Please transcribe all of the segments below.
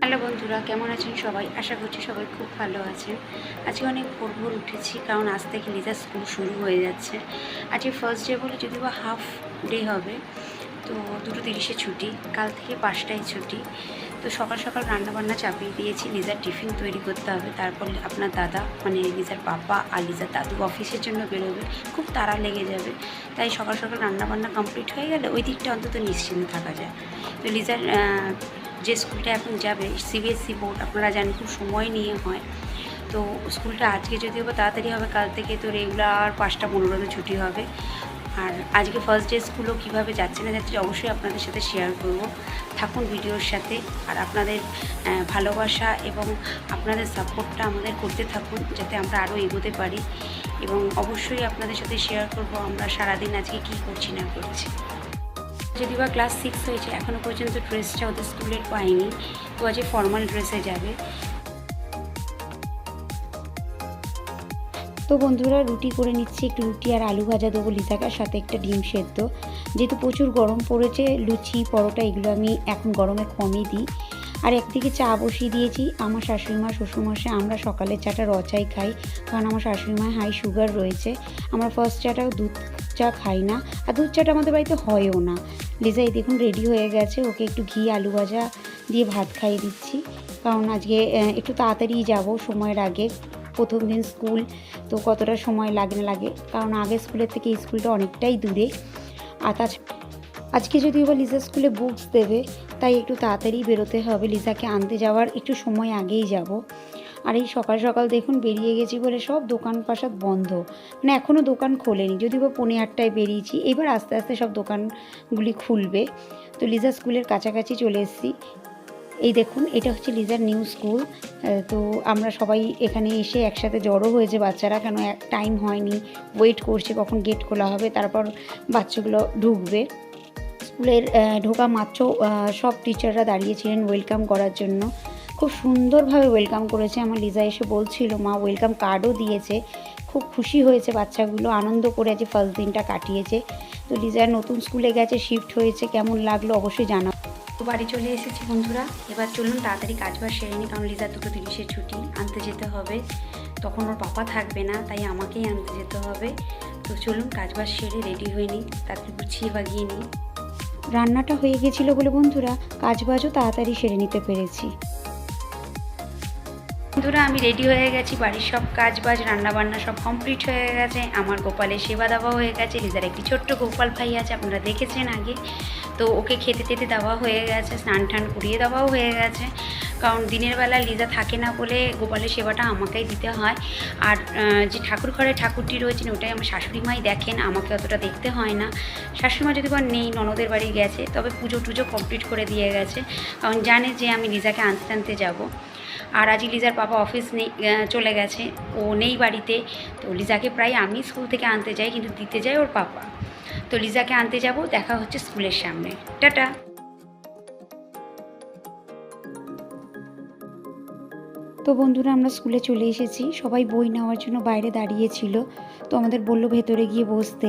Hello বন্ধুরা, কেমন আছেন সবাই? আশা করছি সবাই খুব ভালো আছেন। আজকে অনেক ভোর ভোর উঠেছি, কারণ আজ থেকে লিজার স্কুল শুরু হয়ে যাচ্ছে। আজকে ফার্স্ট ডে বলে যদি বা হাফ ডে হবে, তো দুটো তিরিশে ছুটি, কাল থেকে পাঁচটায় ছুটি। তো সকাল সকাল রান্নাবান্না চাপিয়ে দিয়েছি, লিজার টিফিন তৈরি করতে হবে, তারপর আপনার দাদা মানে লিজার পাপা আর লিজার দাদু অফিসের জন্য বেরোবে, খুব তাড়া লেগে যাবে। তাই সকাল সকাল রান্নাবান্না কমপ্লিট হয়ে গেলে ওই দিকটা অন্তত নিশ্চিন্ত থাকা যায়। তো লিজার যে স্কুলটা এখন যাবে সিবিএসসি বোর্ড, আপনারা জানেন খুব সময় নিয়ে হয়। তো স্কুলটা আজকে যদি বা তাড়াতাড়ি হবে, কাল থেকে তো রেগুলার পাঁচটা পনেরোতে ছুটি হবে। আর আজকে ফার্স্ট ডে স্কুলও কীভাবে যাচ্ছে না যাচ্ছে অবশ্যই আপনাদের সাথে শেয়ার করব। থাকুন ভিডিওর সাথে আর আপনাদের ভালোবাসা এবং আপনাদের সাপোর্টটা আমাদের করতে থাকুন যাতে আমরা আরও এগোতে পারি। এবং অবশ্যই আপনাদের সাথে শেয়ার করব আমরা সারাদিন আজকে কী করছি না করছি। যদি বা ক্লাস সিক্স হয়েছে এখনও পর্যন্ত ড্রেসটা ওদের স্কুলের পায়নি তো আজকে ফর্মাল ড্রেসে যাবে। তো বন্ধুরা, রুটি করে নিচ্ছি, একটু রুটি আর আলু ভাজা দেবো লিসাকার সাথে একটা ডিম সেদ্ধ। যেহেতু প্রচুর গরম পড়েছে, লুচি, পরোটা এগুলো আমি এখন গরমে কমই দিই। আর একদিকে চা বসিয়ে দিয়েছি, আমার শাশুড়ি মা শ্বশুরমশাই, আমরা সকালের চাটা রচাই খাই, কারণ আমার শাশুড়ি মায়ের হাই সুগার রয়েছে। আমরা ফার্স্ট চাটাও দুধ চা খাই না, আর দুধ চাটা আমাদের বাড়িতে হয়ও না। লিজা, এই দেখুন রেডি হয়ে গেছে। ওকে একটু ঘি, আলু ভাজা দিয়ে ভাত খাইয়ে দিচ্ছি। কারণ আজকে একটু তাড়াতাড়ি যাব সময়ের আগে। প্রথম দিন স্কুল, তো কতটা সময় লাগে না লাগে। কারণ আগের স্কুলের থেকে স্কুলটা অনেকটাই দূরে। আর তাছাড়া আজকে যদি এবার লিজা স্কুলে বুকস দেবে, তাই একটু তাড়াতাড়ি বেরোতে হবে। লিজাকে আনতে যাওয়ার একটু সময় আগেই যাব। আর এই সকাল সকাল দেখুন বেরিয়ে গেছি বলে সব দোকান পাশাত বন্ধ। মানে এখনও দোকান খোলেনি। যদিও বা পৌনে আটটায় বেরিয়েছি, এবার আস্তে আস্তে সব দোকানগুলি খুলবে। তো লিজা স্কুলের কাছাকাছি চলে এসেছি। এই দেখুন, এটা হচ্ছে লিজার নিউ স্কুল। তো আমরা সবাই এখানে এসে একসাথে জড়ো হয়েছে বাচ্চারা, কেন টাইম হয়নি। ওয়েট করছে কখন গেট খোলা হবে, তারপর বাচ্চাগুলো ঢুকবে। স্কুলের ঢোকা মাত্র সব টিচাররা দাঁড়িয়েছিলেন ওয়েলকাম করার জন্য। খুব সুন্দরভাবে ওয়েলকাম করেছে। আমার লিজা এসে বলছিল, মা ওয়েলকাম কার্ডও দিয়েছে। খুব খুশি হয়েছে বাচ্চাগুলো, আনন্দ করে ফার্স্ট দিনটা কাটিয়েছে। তো লিজার নতুন স্কুলে গেছে শিফট হয়েছে, কেমন লাগল অবশ্যই জানা। তো বাড়ি চলে এসেছি বন্ধুরা। এবার চলুন তাড়াতাড়ি কাজ বাজ সেরে নিই, কারণ লিজার দুটো তিরিশের ছুটি, আনতে যেতে হবে। তখন ওর পাপা থাকবে না, তাই আমাকেই আনতে যেতে হবে। তো চলুন কাজ বাজ সেরে রেডি হয়ে নিই তাড়াতাড়ি গুছিয়ে বাগিয়ে নিই। রান্নাটা হয়ে গেছিল বলে বন্ধুরা কাজবাজও তাড়াতাড়ি সেরে নিতে পেরেছি। বন্ধুরা, আমি রেডি হয়ে গেছি। বাড়ির সব কাজ বাজ রান্না বান্না সব কমপ্লিট হয়ে গেছে। আমার গোপালের সেবা দেওয়া হয়ে গেছে। লিজার একটি ছোট্ট গোপাল ভাই আছে, আপনারা দেখেছেন আগে। তো ওকে খেতে টেতে দেওয়া হয়ে গেছে, স্নান টান করিয়ে দেওয়াও হয়ে গেছে। কারণ দিনের বেলা লিজা থাকে না বলে গোপালের সেবাটা আমাকেই দিতে হয়। আর যে ঠাকুর ঘরে ঠাকুরটি রয়েছেন, ওটাই আমার শাশুড়ি মাই দেখেন, আমাকে অতটা দেখতে হয় না। শাশুড়ি মা যদি বা নেই, ননদের বাড়ি গেছে, তবে পুজো টুজো কমপ্লিট করে দিয়ে গেছে। কারণ জানে যে আমি লিজাকে আনতে আনতে যাব। আর আজ লিজার বাবা অফিস নেই চলে গেছে। ও নেই বাড়িতে। তো লিজাকে প্রায় আমি স্কুল থেকে আনতে যাই, কিন্তু দিতে যাই ওর পাপা। তো লিজাকে আনতে যাব, দেখা হচ্ছে স্কুলের সামনে। টাটা! তো বন্ধুরা, আমরা স্কুলে চলে এসেছি। সবাই বই নেওয়ার জন্য বাইরে দাঁড়িয়েছিল। তো আমাদের বলল ভেতরে গিয়ে বসতে।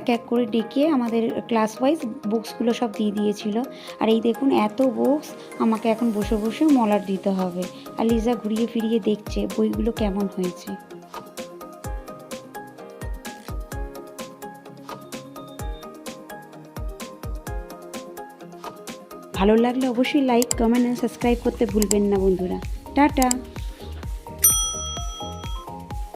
এক এক করে ডেকে আমাদের ক্লাস ওয়াইজ বুকসগুলো সব দিয়ে দিয়েছিল। আর এই দেখুন, এত বুকস আমাকে এখন বসে বসে মলার দিতে হবে। আর লিজা ঘুরিয়ে ফিরিয়ে দেখছে বইগুলো কেমন হয়েছে। ভালো লাগলে অবশ্যই লাইক কমেন্ট আর সাবস্ক্রাইব করতে ভুলবেন না বন্ধুরা। টাটা!